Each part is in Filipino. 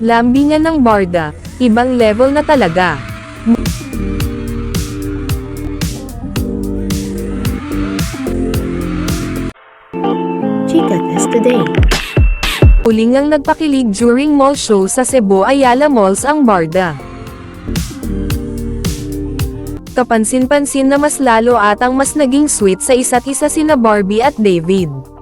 Lambingan ng Barda, ibang level na talaga. Chica Test Today. Uling ang nagpakilig during mall show sa Cebu Ayala Malls ang Barda. Kapansin-pansin na mas lalo atang mas naging sweet sa isa't isa sina Barbie at David.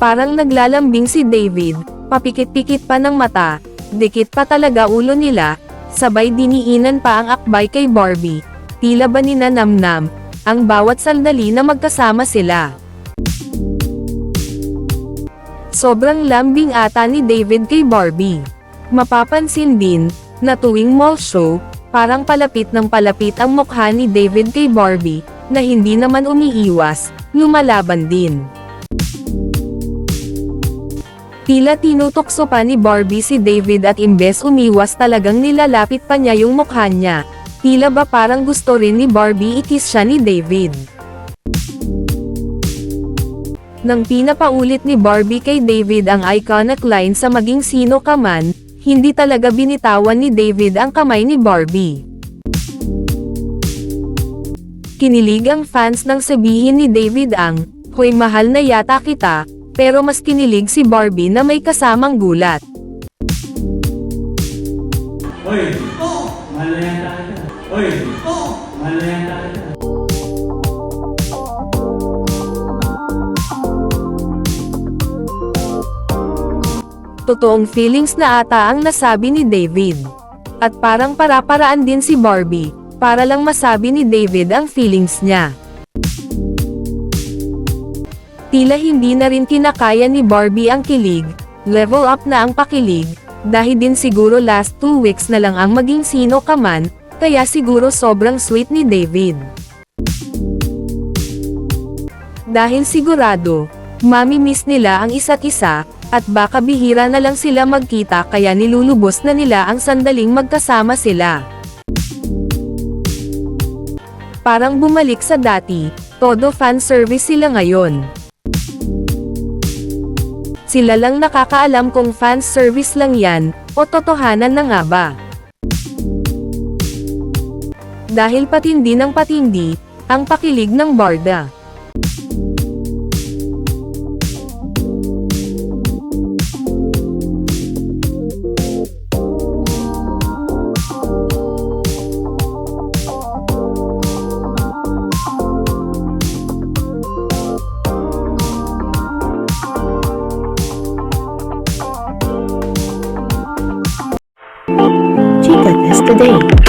Parang naglalambing si David, papikit-pikit pa ng mata, dikit pa talaga ulo nila, sabay diniinan pa ang akbay kay Barbie, tila ba ninanamnam, ang bawat sandali na magkasama sila. Sobrang lambing ata ni David kay Barbie. Mapapansin din, na tuwing mall show, parang palapit ng palapit ang mukha ni David kay Barbie, na hindi naman umiiwas, lumalaban din. Tila tinutokso pa ni Barbie si David at imbes umiwas talagang nilalapit pa niya yung mukha niya. Tila ba parang gusto rin ni Barbie ikis siya ni David. Nang pinapaulit ni Barbie kay David ang iconic line sa maging sino ka man, hindi talaga binitawan ni David ang kamay ni Barbie. Kinilig ang fans nang sabihin ni David ang, Hoy mahal na yata kita, pero mas kinilig si Barbie na may kasamang gulat. Hoy! Mahal na yan tayo. Hoy! Mahal na yan tayo. Totoong feelings na ata ang nasabi ni David. At parang para-paraan din si Barbie, para lang masabi ni David ang feelings niya. Tila hindi na rin kinakaya ni Barbie ang kilig, level up na ang pakilig, dahil din siguro last 2 weeks na lang ang maging sino ka man, kaya siguro sobrang sweet ni David. Dahil sigurado, mami-miss nila ang isa't isa, at baka bihira na lang sila magkita kaya nilulubos na nila ang sandaling magkasama sila. Parang bumalik sa dati, todo fan service sila ngayon. Sila lang nakakaalam kung fan service lang yan, o totohanan na nga ba. Dahil patindi ng patindi, ang pakilig ng Barda. Today.